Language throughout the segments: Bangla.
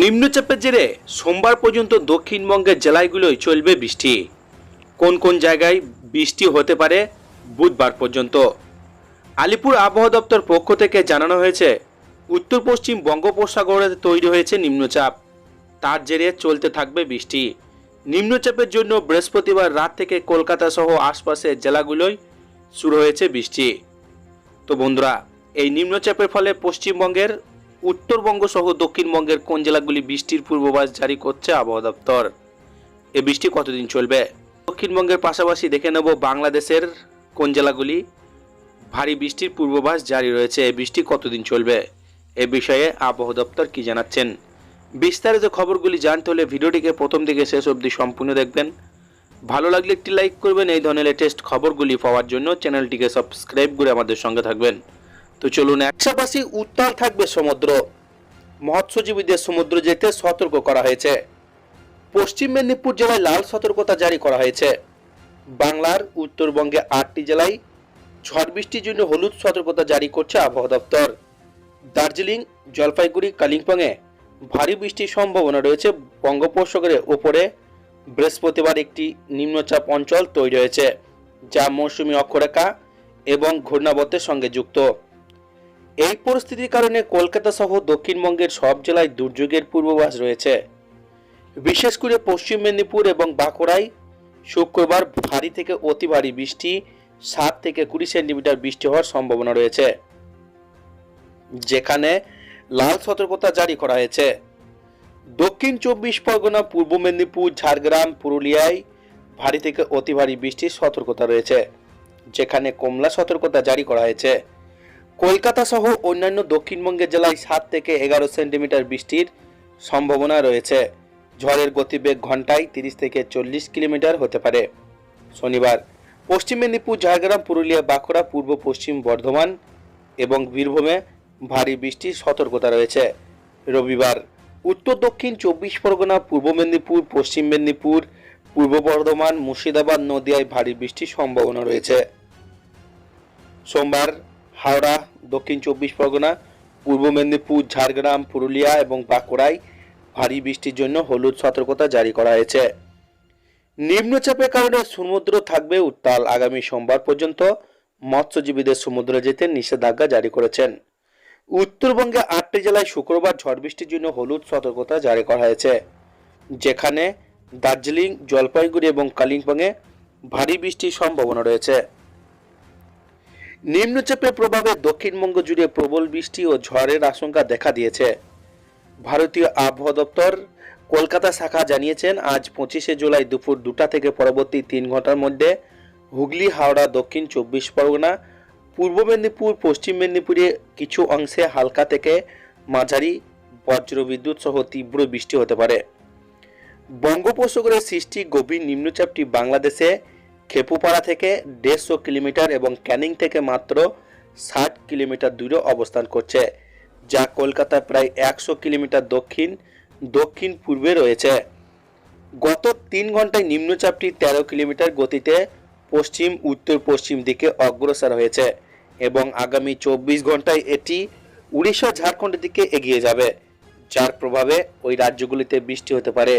নিম্নচাপের জেরে সোমবার পর্যন্ত দক্ষিণবঙ্গের জেলাগুলোয় চলবে বৃষ্টি। কোন কোন জায়গায় বৃষ্টি হতে পারে বুধবার পর্যন্ত। আলিপুর আবহাওয়া দপ্তর পক্ষ থেকে জানানো হয়েছে উত্তর পশ্চিম বঙ্গোপসাগরে তৈরি হয়েছে নিম্নচাপ। তার জেরে চলতে থাকবে বৃষ্টি। নিম্নচাপের জন্য বৃহস্পতিবার রাত থেকে কলকাতা সহ আশপাশের জেলাগুলোয় শুরু হয়েছে বৃষ্টি। তো বন্ধুরা, এই নিম্নচাপের ফলে পশ্চিমবঙ্গের উত্তরবঙ্গ সহ দক্ষিণবঙ্গের কোন জেলাগুলি বৃষ্টির পূর্বাভাস জারি করছে আবহাওয়া দপ্তর? এ বৃষ্টি কতদিন চলবে? দক্ষিণবঙ্গের পাশাপাশি দেখে নেব বাংলাদেশের কোন জেলাগুলি ভারী বৃষ্টির পূর্বাভাস জারি রয়েছে। এই বৃষ্টি কতদিন চলবে? এ বিষয়ে আবহাওয়া দপ্তর কি জানাচ্ছেন? বিস্তারিত খবরগুলি জানতে হলে ভিডিওটিকে প্রথম থেকে শেষ অবধি সম্পূর্ণ দেখবেন। ভালো লাগলে একটি লাইক করবেন। এই ধরনের লেটেস্ট খবরগুলি পাওয়ার জন্য চ্যানেলটিকে সাবস্ক্রাইব করে আমাদের সঙ্গে থাকবেন। তো চলুন একসাপাশি উত্তাল থাকবে সমুদ্র। মৎস্যজীবীদের সমুদ্র যেতে সতর্ক করা হয়েছে। পশ্চিম মেদিনীপুর জেলায় লাল সতর্কতা জারি করা হয়েছে। বাংলার উত্তরবঙ্গে আটটি জেলায় ঝড় বৃষ্টির জন্য হলুদ সতর্কতা জারি করছে আবহাওয়া দপ্তর। দার্জিলিং, জলপাইগুড়ি, কালিম্পংয়ে ভারী বৃষ্টির সম্ভাবনা রয়েছে। বঙ্গোপসাগরের ওপরে বৃহস্পতিবার একটি নিম্নচাপ অঞ্চল তৈরি হয়েছে, যা মৌসুমি অক্ষরেখা এবং ঘূর্ণাবর্তের সঙ্গে যুক্ত। এই পরিস্থিতির কারণে কলকাতা সহ দক্ষিণবঙ্গের সব জেলায় দুর্যোগের পূর্বাভাস রয়েছে। বিশেষ করে পশ্চিম মেদিনীপুর এবং বাঁকুড়ায় শুক্রবার ভারী থেকে অতি ভারী বৃষ্টি, সাত থেকে কুড়ি সেন্টিমিটার বৃষ্টি হওয়ার সম্ভাবনা রয়েছে। যেখানে লাল সতর্কতা জারি করা হয়েছে। দক্ষিণ চব্বিশ পরগনা, পূর্ব মেদিনীপুর, ঝাড়গ্রাম, পুরুলিয়ায় ভারী থেকে অতি ভারী বৃষ্টির সতর্কতা রয়েছে। যেখানে কমলা সতর্কতা জারি করা হয়েছে। কলকাতা সহ অন্যান্য দক্ষিণবঙ্গের জেলায় সাত থেকে এগারো সেন্টিমিটার বৃষ্টির সম্ভাবনা রয়েছে। ঝড়ের গতিবেগ ঘন্টায় তিরিশ থেকে চল্লিশ কিলোমিটার হতে পারে। শনিবার, পশ্চিম মেদিনীপুর, ঝাড়গ্রাম, পুরুলিয়া, বাঁকুড়া, পূর্ব পশ্চিম বর্ধমান এবং বীরভূমে ভারী বৃষ্টির সতর্কতা রয়েছে। রবিবার, উত্তর দক্ষিণ চব্বিশ পরগনা, পূর্ব মেদিনীপুর, পশ্চিম মেদিনীপুর, পূর্ব বর্ধমান, মুর্শিদাবাদ, নদিয়ায় ভারী বৃষ্টির সম্ভাবনা রয়েছে। সোমবার হাওড়া, দক্ষিণ চব্বিশ পরগনা, পূর্ব মেদিনীপুর, ঝাড়গ্রাম, পুরুলিয়া এবং বাঁকুড়ায় ভারী বৃষ্টির জন্য হলুদ সতর্কতা জারি করা হয়েছে। নিম্নচাপের কারণে সমুদ্র থাকবে উত্তাল। আগামী সোমবার পর্যন্ত মৎস্যজীবীদের সমুদ্রে যেতে নিষেধাজ্ঞা জারি করেছেন। উত্তরবঙ্গে আটটি জেলায় শুক্রবার ঝড় বৃষ্টির জন্য হলুদ সতর্কতা জারি করা হয়েছে, যেখানে দার্জিলিং, জলপাইগুড়ি এবং কালিম্পংয়ে ভারী বৃষ্টির সম্ভাবনা রয়েছে। নিম্নচাপের প্রভাবে দক্ষিণবঙ্গ জুড়ে প্রবল বৃষ্টি ও ঝড়ের আশঙ্কা দেখা দিয়েছে। ভারতীয় আবহাওয়া দপ্তর কলকাতা শাখা জানিয়েছেন, আজ পঁচিশে জুলাই দুপুর দুটা থেকে পরবর্তী তিন ঘণ্টার মধ্যে হুগলি, হাওড়া, দক্ষিণ চব্বিশ পরগনা, পূর্ব মেদিনীপুর, পশ্চিম মেদিনীপুরে কিছু অংশে হালকা থেকে মাঝারি বজ্রবিদ্যুৎ সহ তীব্র বৃষ্টি হতে পারে। বঙ্গোপসাগরে সৃষ্টি গভীর নিম্নচাপটি বাংলাদেশে খেপুপাড়া থেকে দেড়শো কিলোমিটার এবং ক্যানিং থেকে মাত্র ষাট কিলোমিটার দূরে অবস্থান করছে, যা কলকাতায় প্রায় একশো কিলোমিটার দক্ষিণ দক্ষিণ পূর্বে রয়েছে। গত তিন ঘন্টায় নিম্নচাপটি তেরো কিলোমিটার গতিতে পশ্চিম উত্তর পশ্চিম দিকে অগ্রসর হয়েছে এবং আগামী চব্বিশ ঘন্টায় এটি উড়িষ্যা ঝাড়খণ্ডের দিকে এগিয়ে যাবে, যার প্রভাবে ওই রাজ্যগুলিতে বৃষ্টি হতে পারে।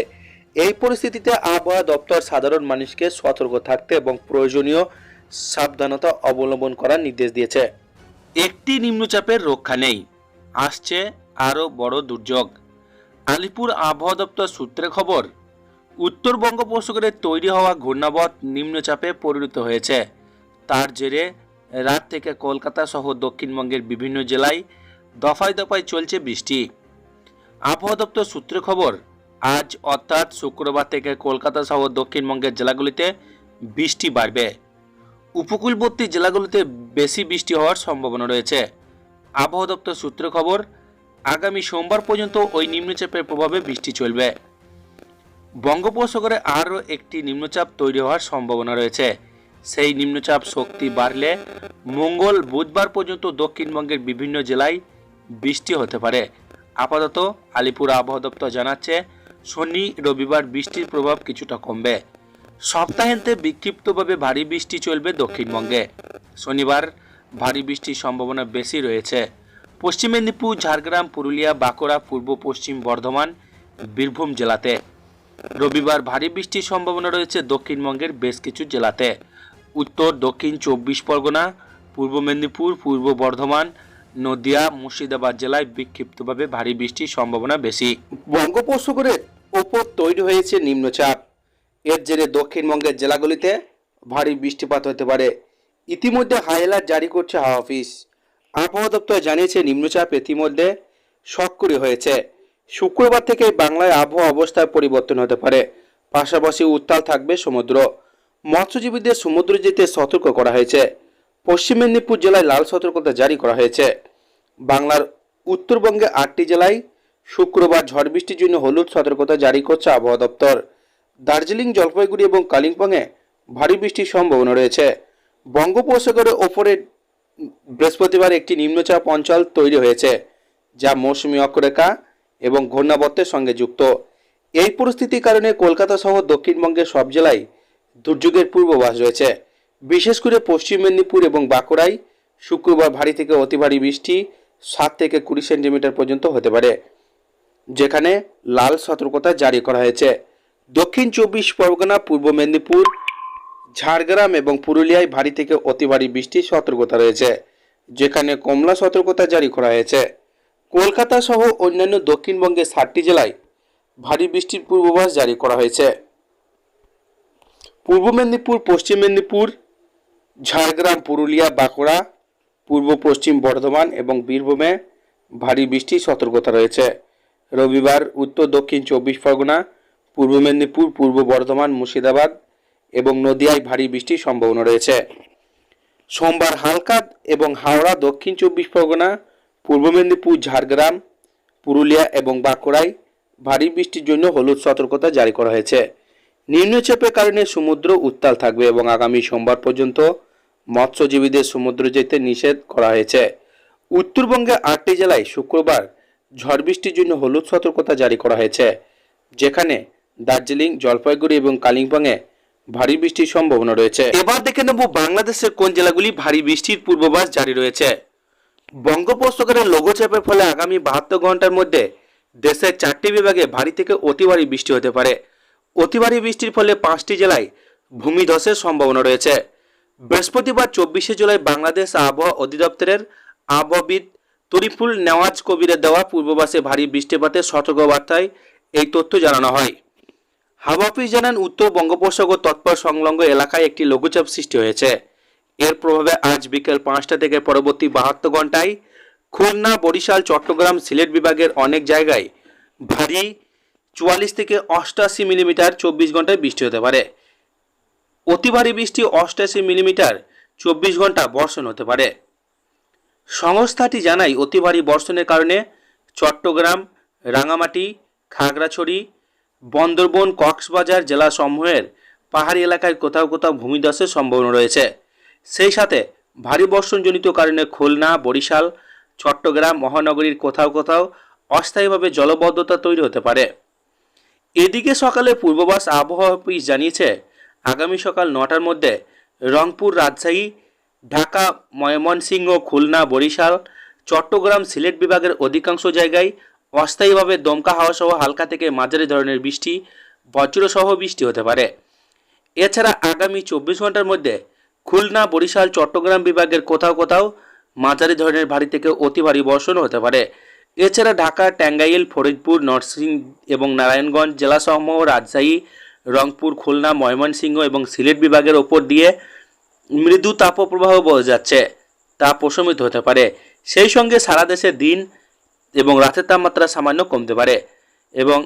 এই পরিস্থিতিতে আবহাওয়া দপ্তর সাধারণ মানুষকে সতর্ক থাকতে এবং প্রয়োজনীয় সাবধানতা অবলম্বন করার নির্দেশ দিয়েছে। একটি নিম্নচাপের রক্ষা নেই। আসছে আরও বড় দুর্যোগ। আলিপুর আবহাওয়া দপ্তর সূত্রে খবর, উত্তর বঙ্গোপসাগরে তৈরি হওয়া ঘূর্ণাবর্ত নিম্নচাপে পরিণত হয়েছে। তার জেরে রাত থেকে কলকাতা সহ দক্ষিণবঙ্গের বিভিন্ন জেলায় দফায় দফায় চলছে বৃষ্টি। আবহাওয়া দপ্তর সূত্রে খবর আজ অর্থাৎ শুক্রবার থেকে কলকাতা সহ দক্ষিণবঙ্গের জেলাগুলিতে বৃষ্টি বাড়বে। উপকূলবর্তী জেলাগুলিতে বেশি বৃষ্টি হওয়ার সম্ভাবনা রয়েছে। আবহাওয়া দপ্তর সূত্রে খবর, আগামী সোমবার পর্যন্ত ওই নিম্নচাপের প্রভাবে বৃষ্টি চলবে। বঙ্গোপসাগরে আরও একটি নিম্নচাপ তৈরি হওয়ার সম্ভাবনা রয়েছে। সেই নিম্নচাপ শক্তি বাড়লে মঙ্গল বুধবার পর্যন্ত দক্ষিণবঙ্গের বিভিন্ন জেলায় বৃষ্টি হতে পারে। আপাতত আলিপুর আবহাওয়া দপ্তর জানাচ্ছে শনি, রবিবার বৃষ্টির প্রভাব কিছুটা কমবে। সপ্তাহান্তে বিক্ষিপ্তভাবে ভারী বৃষ্টি চলবে দক্ষিণবঙ্গে। শনিবার ভারী বৃষ্টির সম্ভাবনা বেশি রয়েছে। পশ্চিম মেদিনীপুর, ঝাড়গ্রাম, পুরুলিয়া, বাঁকুড়া, পূর্ব পশ্চিম বর্ধমান, বীরভূম জেলাতে। রবিবার ভারী বৃষ্টির সম্ভাবনা রয়েছে দক্ষিণবঙ্গের বেশ কিছু জেলাতে। উত্তর, দক্ষিণ চব্বিশ পরগনা, পূর্ব মেদিনীপুর, পূর্ব বর্ধমান, নদিয়া, মুর্শিদাবাদ জেলায় বিক্ষিপ্তভাবে ভারী বৃষ্টির সম্ভাবনা বেশি। বঙ্গোপসাগরের ওপর তৈরি হয়েছে নিম্নচাপ। এর জেরে দক্ষিণবঙ্গের জেলাগুলিতে ভারী বৃষ্টিপাত হতে পারে। ইতিমধ্যে হাই অ্যালার্ট জারি করছে হাওয়া অফিস। আবহাওয়া দপ্তর জানিয়েছে নিম্নচাপ ইতিমধ্যে সক্রিয় হয়েছে। শুক্রবার থেকে বাংলায় আবহাওয়া অবস্থার পরিবর্তন হতে পারে। পাশাপাশি উত্তাল থাকবে সমুদ্র। মৎস্যজীবীদের সমুদ্র যেতে সতর্ক করা হয়েছে। পশ্চিম মেদিনীপুর জেলায় লাল সতর্কতা জারি করা হয়েছে। বাংলার উত্তরবঙ্গে আটটি জেলায় শুক্রবার ঝড় বৃষ্টির জন্য হলুদ সতর্কতা জারি করছে আবহাওয়া দপ্তর। দার্জিলিং, জলপাইগুড়ি এবং কালিম্পংয়ে ভারী বৃষ্টির সম্ভাবনা রয়েছে। বঙ্গোপসাগরের ওপরে বৃহস্পতিবার একটি নিম্নচাপ অঞ্চল তৈরি হয়েছে, যা মৌসুমী অক্ষরেখা এবং ঘূর্ণাবর্তের সঙ্গে যুক্ত। এই পরিস্থিতির কারণে কলকাতা সহ দক্ষিণবঙ্গের সব জেলায় দুর্যোগের পূর্বাভাস রয়েছে। বিশেষ করে পশ্চিম মেদিনীপুর এবং বাঁকুড়ায় শুক্রবার ভারী থেকে অতি ভারী বৃষ্টি সাত থেকে কুড়ি সেন্টিমিটার পর্যন্ত হতে পারে। যেখানে লাল সতর্কতা জারি করা হয়েছে। দক্ষিণ চব্বিশ পরগনা, পূর্ব মেদিনীপুর, ঝাড়গ্রাম এবং পুরুলিয়ায় ভারী থেকে অতি ভারী বৃষ্টির সতর্কতা রয়েছে, যেখানে কমলা সতর্কতা জারি করা হয়েছে। কলকাতা সহ অন্যান্য দক্ষিণবঙ্গের ষাটটি জেলায় ভারী বৃষ্টির পূর্বাভাস জারি করা হয়েছে। পূর্ব মেদিনীপুর, পশ্চিম মেদিনীপুর, ঝাড়গ্রাম, পুরুলিয়া, বাঁকুড়া, পূর্ব পশ্চিম বর্ধমান এবং বীরভূমে ভারী বৃষ্টির সতর্কতা রয়েছে। রবিবার উত্তর দক্ষিণ চব্বিশ পরগনা, পূর্ব মেদিনীপুর, পূর্ব বর্ধমান, মুর্শিদাবাদ এবং নদিয়ায় ভারী বৃষ্টির সম্ভাবনা রয়েছে। সোমবার হালকা এবং হাওড়া, দক্ষিণ চব্বিশ পরগনা, পূর্ব মেদিনীপুর, ঝাড়গ্রাম, পুরুলিয়া এবং বাঁকুড়ায় ভারী বৃষ্টির জন্য হলুদ সতর্কতা জারি করা হয়েছে। নিম্নচাপের কারণে সমুদ্র উত্তাল থাকবে এবং আগামী সোমবার পর্যন্ত মৎস্যজীবীদের সমুদ্র যেতে নিষেধ করা হয়েছে। উত্তরবঙ্গে আটটি জেলায় শুক্রবার ঝড় বৃষ্টির জন্য হলুদ সতর্কতা জারি করা হয়েছে, যেখানে দার্জিলিং, জলপাইগুড়ি এবং কালিম্পংয়ে ভারী বৃষ্টির সম্ভাবনা রয়েছে। এবার দেখে নেব বাংলাদেশের কোন জেলাগুলি ভারী বৃষ্টির পূর্বাভাস জারি রয়েছে। বঙ্গোপসাগরের লঘুচাপের ফলে আগামী বাহাত্তর ঘণ্টার মধ্যে দেশের চারটি বিভাগে ভারী থেকে অতি ভারী বৃষ্টি হতে পারে। অতি ভারী বৃষ্টির ফলে পাঁচটি জেলায় ভূমিধসের সম্ভাবনা রয়েছে। বৃহস্পতিবার চব্বিশে জুলাই বাংলাদেশ আবহাওয়া অধিদপ্তরের আবহাওয়াবিদ তরিফুল নেওয়াজ কবিরের দেওয়া পূর্ববাসে ভারী বৃষ্টিপাতের সতর্কবার্তায় এই তথ্য জানানো হয়। হাওয়া অফিস জানান, উত্তর বঙ্গোপসাগর তৎপর সংলগ্ন এলাকায় একটি লঘুচাপ সৃষ্টি হয়েছে। এর প্রভাবে আজ বিকেল পাঁচটা থেকে পরবর্তী বাহাত্তর ঘন্টায় খুলনা, বরিশাল, চট্টগ্রাম, সিলেট বিভাগের অনেক জায়গায় ভারী চুয়াল্লিশ থেকে অষ্টাশি মিলিমিটার চব্বিশ ঘন্টায় বৃষ্টি হতে পারে। অতি ভারী বৃষ্টি অষ্টাশি মিলিমিটার চব্বিশ ঘণ্টা বর্ষণ হতে পারে। সংস্থাটি জানায়, অতি ভারী বর্ষণের কারণে চট্টগ্রাম, রাঙামাটি, খাগড়াছড়ি, বন্দরবন, কক্সবাজার জেলাসমূহের পাহাড়ি এলাকায় কোথাও কোথাও ভূমিধসের সম্ভাবনা রয়েছে। সেই সাথে ভারী বর্ষণজনিত কারণে খুলনা, বরিশাল, চট্টগ্রাম মহানগরীর কোথাও কোথাও অস্থায়ীভাবে জলবদ্ধতা তৈরি হতে পারে। এদিকে সকালে পূর্ববাস আবহাওয়া অফিস জানিয়েছে, আগামী সকাল নটার মধ্যে রংপুর, রাজশাহী ঢাকা, ময়মনসিংহ, খুলনা, বরিশাল, চট্টগ্রাম, সিলেট বিভাগের অধিকাংশ জায়গায় অস্থায়ীভাবে দমকা হাওয়া সহ হালকা থেকে মাঝারি ধরনের বৃষ্টি, বজ্রসহ বৃষ্টি হতে পারে। এছাড়া আগামী চব্বিশ ঘণ্টার মধ্যে খুলনা, বরিশাল, চট্টগ্রাম বিভাগের কোথাও কোথাও মাঝারি ধরনের ভারী থেকে অতি ভারী বর্ষণ হতে পারে। এছাড়া ঢাকা টাঙ্গাইল ফরিদপুর নরসিং এবং নারায়ণগঞ্জ জেলাসমূহ রাজশাহী, রংপুর, খুলনা, ময়মনসিংহ এবং সিলেট বিভাগের ওপর দিয়ে মৃদু তাপপ্রবাহ বয়ে যাচ্ছে, তা প্রশমিত হতে পারে। সেই সঙ্গে সারা দেশে দিন এবং রাতের তাপমাত্রা সামান্য কমতে পারে এবং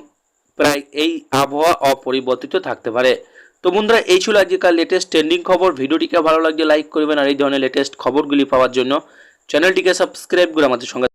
প্রায় এই আবহাওয়া অপরিবর্তিত থাকতে পারে। তো বন্ধুরা, এই ছিল আজকের লেটেস্ট ট্রেন্ডিং খবর। ভিডিওটিকে ভালো লাগলে লাইক করবেন আর এই ধরনের লেটেস্ট খবরগুলি পাওয়ার জন্য চ্যানেলটিকে সাবস্ক্রাইব করে আমাদের সঙ্গে